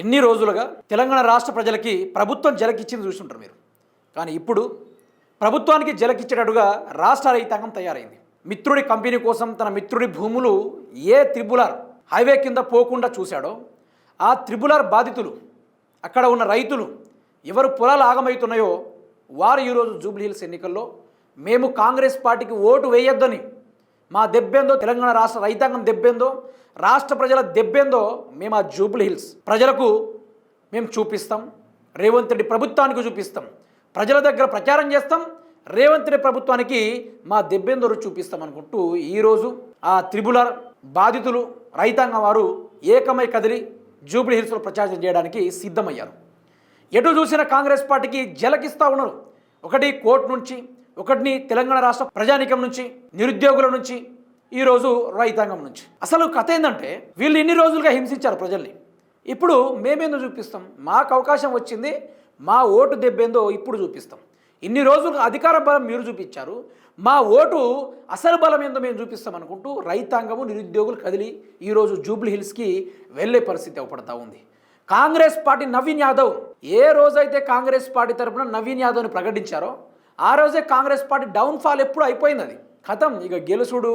ఎన్ని రోజులుగా తెలంగాణ రాష్ట్ర ప్రజలకి ప్రభుత్వం జలకిచ్చింది చూస్తుంటారు మీరు. కానీ ఇప్పుడు ప్రభుత్వానికి జలకిచ్చేటట్టుగా రాష్ట్ర రైతాంగం తయారైంది. మిత్రుడి కంపెనీ కోసం తన మిత్రుడి భూములు ఏ త్రిబులార్ హైవే కింద పోకుండా చూశాడో ఆ త్రిబులార్ బాధితులు అక్కడ ఉన్న రైతులు ఎవరు పొలాలు ఆగమవుతున్నాయో వారు ఈరోజు జూబ్లీ హిల్స్ ఎన్నికల్లో మేము కాంగ్రెస్ పార్టీకి ఓటు వేయొద్దని మా దెబ్బేందో తెలంగాణ రాష్ట్ర రైతాంగం దెబ్బేందో రాష్ట్ర ప్రజల దెబ్బేందో మేము ఆ జూబ్లీ హిల్స్ ప్రజలకు మేము చూపిస్తాం. రేవంత్ రెడ్డి ప్రభుత్వానికి చూపిస్తాం. ప్రజల దగ్గర ప్రచారం చేస్తాం. రేవంత్ రెడ్డి ప్రభుత్వానికి మా దెబ్బేందో చూపిస్తాం అనుకుంటూ ఈరోజు ఆ త్రిబులర్ బాధితులు రైతాంగం వారు ఏకమై కదిలి జూబ్లీ హిల్స్లో ప్రచారం చేయడానికి సిద్ధమయ్యారు. ఎటు చూసిన కాంగ్రెస్ పార్టీకి జలకిస్తూ ఉన్నారు. ఒకటి కోర్టు నుంచి ఒకటిని తెలంగాణ రాష్ట్ర ప్రజానికం నుంచి నిరుద్యోగుల నుంచి ఈరోజు రైతాంగం నుంచి. అసలు కథ ఏంటంటే వీళ్ళు ఇన్ని రోజులుగా హింసించారు ప్రజల్ని. ఇప్పుడు మేమేందో చూపిస్తాం. మాకు అవకాశం వచ్చింది మా ఓటు దెబ్బేందో ఇప్పుడు చూపిస్తాం. ఇన్ని రోజులు అధికార బలం మీరు చూపించారు. మా ఓటు అసలు బలం ఏందో మేము చూపిస్తాం అనుకుంటూ రైతాంగము నిరుద్యోగులు కదిలి ఈరోజు జూబ్లీ హిల్స్కి వెళ్ళే పరిస్థితి అవపడతా ఉంది. కాంగ్రెస్ పార్టీ నవీన్ యాదవ్ ఏ రోజైతే కాంగ్రెస్ పార్టీ తరపున నవీన్ యాదవ్ని ప్రకటించారో ఆ రోజే కాంగ్రెస్ పార్టీ డౌన్ఫాల్ ఎప్పుడు అయిపోయింది అది. కథం. ఇక గెలుసుడు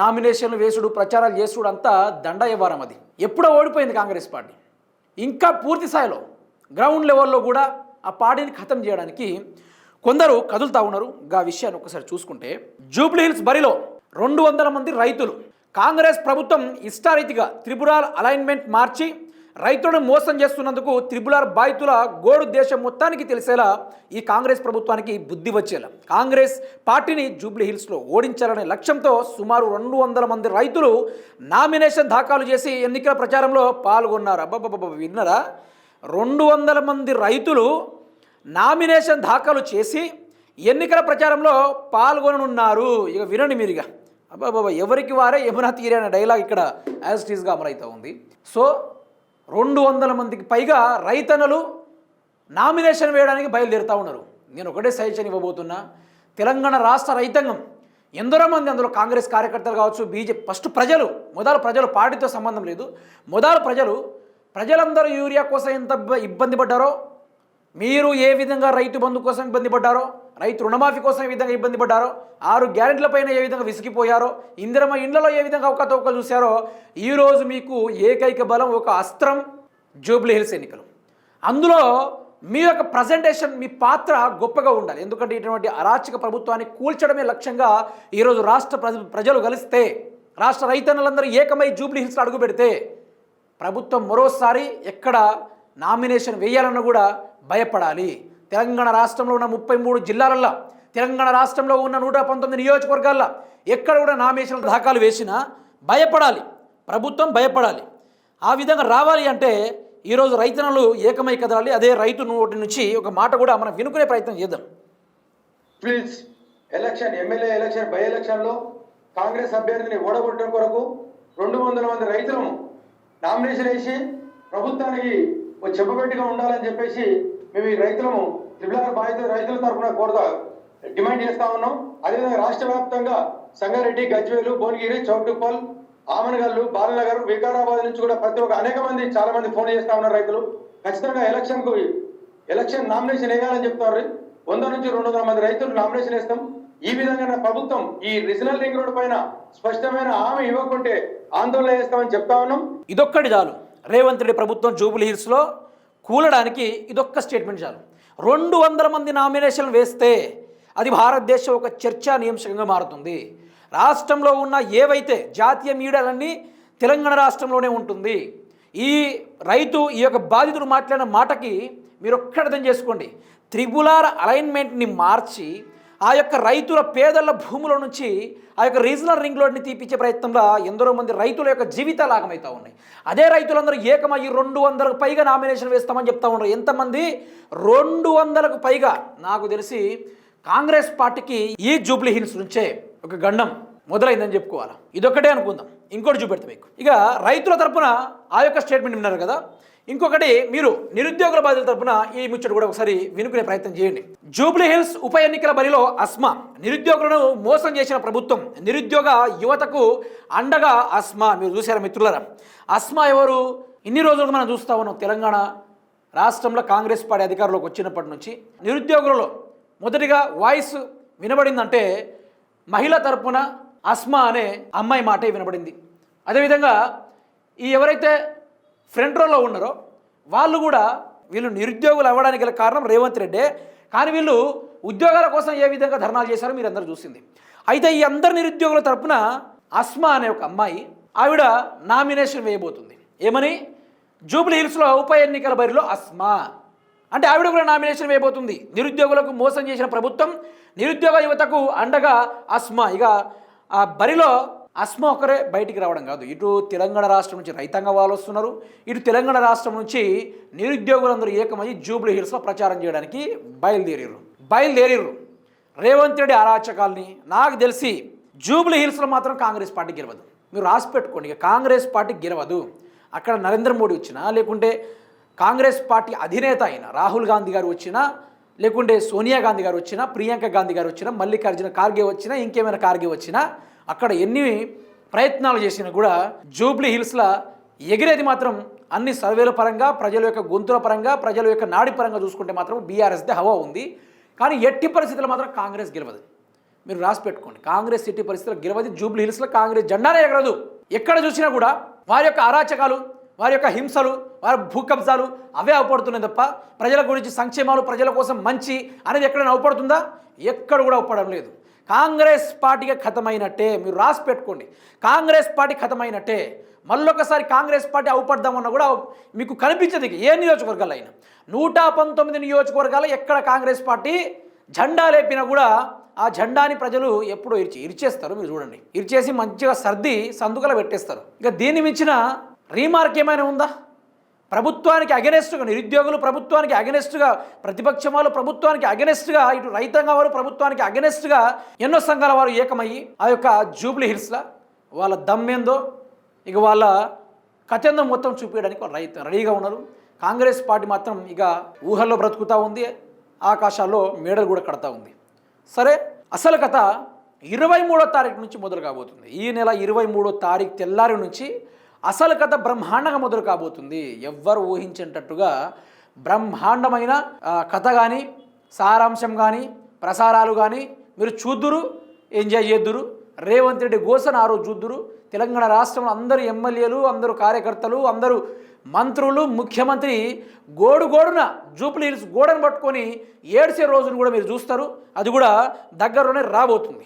నామినేషన్లు వేసుడు ప్రచారాలు చేసుడు అంతా దండ వ్యవహారం అది. ఎప్పుడో ఓడిపోయింది కాంగ్రెస్ పార్టీ. ఇంకా పూర్తి స్థాయిలో గ్రౌండ్ లెవెల్లో కూడా ఆ పార్టీని ఖతం చేయడానికి కొందరు కదులుతా ఉన్నారు. గా విషయాన్ని ఒకసారి చూసుకుంటే జూబ్లీ హిల్స్ బరిలో రెండు వందల మంది రైతులు. కాంగ్రెస్ ప్రభుత్వం ఇష్టారీతిగా త్రిపురాల్ అలైన్మెంట్ మార్చి రైతులను మోసం చేస్తున్నందుకు త్రిపులార్ బాధితుల గోడు దేశం మొత్తానికి తెలిసేలా ఈ కాంగ్రెస్ ప్రభుత్వానికి బుద్ధి వచ్చేలా. కాంగ్రెస్ పార్టీని జూబ్లీ హిల్స్లో ఓడించాలనే లక్ష్యంతో సుమారు రెండు వందల మంది రైతులు నామినేషన్ దాఖలు చేసి ఎన్నికల ప్రచారంలో పాల్గొన్నారు. అబ్బబ్బబ్బ విన్నారా? రెండు వందల మంది రైతులు నామినేషన్ దాఖలు చేసి ఎన్నికల ప్రచారంలో పాల్గొననున్నారు. ఇక వినండి మీరు ఇక అబ్బాబాబా ఎవరికి వారే యమునా తీరే అనే డైలాగ్ ఇక్కడ యాజ్ టీజ్గా అమలైతే ఉంది. సో రెండు వందల మందికి పైగా రైతన్నలు నామినేషన్ వేయడానికి బయలుదేరుతూ ఉన్నారు. నేను ఒకటే సజెషన్ ఇవ్వబోతున్నా. తెలంగాణ రాష్ట్ర రైతాంగం ఎందరో మంది అందులో కాంగ్రెస్ కార్యకర్తలు కావచ్చు బీజేపీ ఫస్ట్ ప్రజలు మొదలు ప్రజలు పార్టీతో సంబంధం లేదు. మొదలు ప్రజలు ప్రజలందరూ యూరియా కోసం ఎంత ఇబ్బంది పడ్డారో మీరు ఏ విధంగా రైతు బంధు కోసం ఇబ్బంది పడ్డారో రైతు రుణమాఫీ కోసం ఏ విధంగా ఇబ్బంది పడ్డారో ఆరు గ్యారెంట్లపైన ఏ విధంగా విసిగిపోయారో ఇందిరమ్మ ఇండ్లలో ఏ విధంగా అవకతవకలు చూశారో ఈరోజు మీకు ఏకైక బలం ఒక అస్త్రం జూబ్లీ హిల్స్ ఎన్నికలు. అందులో మీ యొక్క ప్రజెంటేషన్ మీ పాత్ర గొప్పగా ఉండాలి. ఎందుకంటే ఇటువంటి అరాచక ప్రభుత్వాన్ని కూల్చడమే లక్ష్యంగా ఈరోజు రాష్ట్ర ప్రజ ప్రజలు కలిస్తే రాష్ట్ర రైతన్నలందరూ ఏకమై జూబ్లీ హిల్స్లో అడుగు పెడితే ప్రభుత్వం మరోసారి ఎక్కడ నామినేషన్ వేయాలన్నా కూడా భయపడాలి. తెలంగాణ రాష్ట్రంలో ఉన్న ముప్పై మూడు జిల్లాలల్లో తెలంగాణ రాష్ట్రంలో ఉన్న నూట పంతొమ్మిది నియోజకవర్గాల్లో ఎక్కడ కూడా నామినేషన్ దాఖలు వేసినా భయపడాలి. ప్రభుత్వం భయపడాలి. ఆ విధంగా రావాలి అంటే ఈరోజు రైతన్నలు ఏకమై కదలాలి. అదే రైతు నోటి నుంచి ఒక మాట కూడా మనం వినుకునే ప్రయత్నం చేద్దాం. Please election MLA election by ఎలక్షన్లో కాంగ్రెస్ అభ్యర్థిని ఓడగొట్టడం కొరకు రెండు వందల మంది రైతులను నామినేషన్ వేసి ప్రభుత్వానికి ఒక చెప్పబెట్టిగా ఉండాలని చెప్పేసి మేము ఈ రైతులను త్రిపులార్ బాధిత రైతుల తరఫున కూడా డిమాండ్ చేస్తా ఉన్నాం. అదేవిధంగా రాష్ట్ర వ్యాప్తంగా సంగారెడ్డి గజ్వేలు భువనగిరి చౌటుప్పల్ ఆమనగల్లు బాలనగర్ వికారాబాద్ నుంచి కూడా ప్రతి ఒక్క అనేక మంది చాలా మంది ఫోన్ చేస్తా ఉన్నారు రైతులు. ఖచ్చితంగా ఎలక్షన్కు ఎలక్షన్ నామినేషన్ వేయాలని చెప్తారు. వంద నుంచి రెండు వందల మంది రైతులు నామినేషన్ వేస్తాం. ఈ విధంగా ప్రభుత్వం ఈ రీజనల్ రింగ్ రోడ్ పైన స్పష్టమైన హామీ ఇవ్వకుంటే ఆందోళన చేస్తామని చెప్తా ఉన్నాం. ఇదొక్కటి చాలు. రేవంత్ రెడ్డి ప్రభుత్వం జూబుల్ హిల్స్లో కూలడానికి ఇదొక్క స్టేట్మెంట్ చాలు. రెండు వందల మంది నామినేషన్లు వేస్తే అది భారతదేశం ఒక చర్చానీయాంశంగా మారుతుంది. రాష్ట్రంలో ఉన్న ఏవైతే జాతీయ మీడియాలన్నీ తెలంగాణ రాష్ట్రంలోనే ఉంటుంది. ఈ రైతు ఈ యొక్క బాధితుడు మాట్లాడిన మాటకి మీరు ఒక్కడ అర్థం చేసుకోండి. త్రిబులార్ అలైన్మెంట్ని మార్చి ఆ యొక్క రైతుల పేదల భూముల నుంచి ఆ యొక్క రీజనల్ రింగ్ రోడ్ని తీపిచ్చే ప్రయత్నంలో ఎందరో మంది రైతుల యొక్క జీవితాలు ఆగమవుతా ఉన్నాయి. అదే రైతులందరూ ఏకమయ్యి రెండు వందలకు పైగా నామినేషన్ వేస్తామని చెప్తా ఉన్నారు. ఎంతమంది? రెండు వందలకు పైగా. నాకు తెలిసి కాంగ్రెస్ పార్టీకి ఈ జూబ్లీ హిల్స్ నుంచే ఒక గండం మొదలైందని చెప్పుకోవాలి. ఇదొక్కటే అనుకుందాం. ఇంకోటి చూపెడతాం మీకు. ఇక రైతుల తరపున ఆ యొక్క స్టేట్మెంట్ విన్నారు కదా. ఇంకొకటి మీరు నిరుద్యోగుల బాధ్యత తరపున ఈ ముచ్చట కూడా ఒకసారి వినుకునే ప్రయత్నం చేయండి. జూబ్లీ హిల్స్ ఉప ఎన్నికల బరిలో అస్మా నిరుద్యోగులను మోసం చేసిన ప్రభుత్వం నిరుద్యోగ యువతకు అండగా అస్మా. మీరు చూసారా మిత్రులరా? అస్మా ఎవరు? ఇన్ని రోజులుగా మనం చూస్తా ఉన్నాం తెలంగాణ రాష్ట్రంలో కాంగ్రెస్ పార్టీ అధికారంలోకి వచ్చినప్పటి నుంచి. నిరుద్యోగులలో మొదటిగా వాయిస్ వినబడిందంటే మహిళ తరపున అస్మా అనే అమ్మాయి మాటే వినబడింది. అదేవిధంగా ఈ ఎవరైతే ఫ్రంట్ రోలో ఉన్నారో. వాళ్ళు కూడా వీళ్ళు నిరుద్యోగులు అవ్వడానికి గల కారణం రేవంత్ రెడ్డే. కానీ వీళ్ళు ఉద్యోగాల కోసం ఏ విధంగా ధర్నాలు చేశారో మీరు అందరూ చూసింది. అయితే ఈ అందరు నిరుద్యోగుల తరపున అస్మా అనే ఒక అమ్మాయి ఆవిడ నామినేషన్ వేయబోతుంది. ఏమని? జూబ్లీ హిల్స్లో ఉప ఎన్నికల బరిలో అస్మా. అంటే ఆవిడ కూడా నామినేషన్ వేయబోతుంది. నిరుద్యోగులకు మోసం చేసిన ప్రభుత్వం నిరుద్యోగ యువతకు అండగా అస్మా. ఇక ఆ బరిలో అస్మా ఒకరే బయటికి రావడం కాదు. ఇటు తెలంగాణ రాష్ట్రం నుంచి రైతాంగ వాళ్ళు వస్తున్నారు. ఇటు తెలంగాణ రాష్ట్రం నుంచి నిరుద్యోగులందరూ ఏకమై జూబ్లీ హిల్స్లో ప్రచారం చేయడానికి బయలుదేరిర్రు. బయలుదేరిర్రు. రేవంత్ రెడ్డి అరాచకాల్ని నాకు తెలిసి జూబ్లీ హిల్స్లో మాత్రం కాంగ్రెస్ పార్టీ గెలవదు. మీరు రాసి పెట్టుకోండి. ఇక కాంగ్రెస్ పార్టీ గెలవదు. అక్కడ నరేంద్ర మోడీ వచ్చినా లేకుంటే కాంగ్రెస్ పార్టీ అధినేత అయిన రాహుల్ గాంధీ గారు వచ్చినా లేకుంటే సోనియా గాంధీ గారు వచ్చినా ప్రియాంక గాంధీ గారు వచ్చినా మల్లికార్జున ఖార్గే వచ్చినా ఇంకేమైనా ఖార్గే వచ్చినా అక్కడ ఎన్ని ప్రయత్నాలు చేసినా కూడా జూబ్లీ హిల్స్లో ఎగిరేది మాత్రం అన్ని సర్వేల పరంగా ప్రజల యొక్క గొంతుల పరంగా ప్రజల యొక్క నాడి పరంగా చూసుకుంటే మాత్రం బీఆర్ఎస్దే హవా ఉంది. కానీ ఎట్టి పరిస్థితుల్లో మాత్రం కాంగ్రెస్ గెలవదు. మీరు రాసి పెట్టుకోండి. కాంగ్రెస్ ఎట్టి పరిస్థితుల్లో గెలవదు. జూబ్లీ హిల్స్లో కాంగ్రెస్ జెండానే ఎగరదు. ఎక్కడ చూసినా కూడా వారి యొక్క అరాచకాలు వారి యొక్క హింసలు వారి భూ కబ్జాలు అవే అవపడుతున్నాయి తప్ప ప్రజల గురించి సంక్షేమాలు ప్రజల కోసం మంచి అనేది ఎక్కడైనా అవపడుతుందా? ఎక్కడ కూడా అవపడడం లేదు. కాంగ్రెస్ పార్టీకి ఖతమైనట్టే మీరు రాసి పెట్టుకోండి. కాంగ్రెస్ పార్టీ ఖతమైనట్టే. మళ్ళొకసారి కాంగ్రెస్ పార్టీ అవుపడదామన్నా కూడా మీకు కనిపించదు ఏ నియోజకవర్గాలు అయినా. నూట పంతొమ్మిది నియోజకవర్గాలు ఎక్కడ కాంగ్రెస్ పార్టీ జెండా లేపినా కూడా ఆ జెండాని ప్రజలు ఎప్పుడో ఇరిచి ఇరిచేస్తారు. మీరు చూడండి. ఇరిచేసి మంచిగా సర్ది సందుకలు పెట్టేస్తారు. ఇక దీన్ని మించిన రీమార్క్ ఏమైనా ఉందా? ప్రభుత్వానికి అగెనెస్ట్గా నిరుద్యోగులు ప్రభుత్వానికి అగెనెస్ట్గా ప్రతిపక్షం వాళ్ళు ప్రభుత్వానికి అగెనెస్ట్గా ఇటు రైతాంగం వారు ప్రభుత్వానికి అగెనెస్ట్గా ఎన్నో సంఘాల వారు ఏకమయ్యి ఆ యొక్క జూబ్లీ హిల్స్లో వాళ్ళ దమ్మేందో ఇక వాళ్ళ కథందం మొత్తం చూపించడానికి వాళ్ళు రైతు రెడీగా ఉన్నారు. కాంగ్రెస్ పార్టీ మాత్రం ఇక ఊహల్లో బ్రతుకుతూ ఉంది ఆకాశాల్లో మేడలు కూడా కడతా ఉంది. సరే అసలు కథ ఇరవై మూడో తారీఖు నుంచి మొదలు కాబోతుంది. ఈ నెల ఇరవై మూడో తారీఖు తెల్లారి నుంచి అసలు కథ బ్రహ్మాండంగా మొదలు కాబోతుంది. ఎవ్వరు ఊహించేటట్టుగా బ్రహ్మాండమైన కథ కానీ సారాంశం కానీ ప్రసారాలు కానీ మీరు చూద్దురు ఎంజాయ్ చేద్దురు. రేవంత్ రెడ్డి గోసన ఆ రోజు చూద్దురు. తెలంగాణ రాష్ట్రంలో అందరు ఎమ్మెల్యేలు అందరూ కార్యకర్తలు అందరూ మంత్రులు ముఖ్యమంత్రి గోడు గోడున జూబ్లీ హిల్స్ గోడను పట్టుకొని ఏడ్చే రోజును కూడా మీరు చూస్తారు. అది కూడా దగ్గరలోనే రాబోతుంది.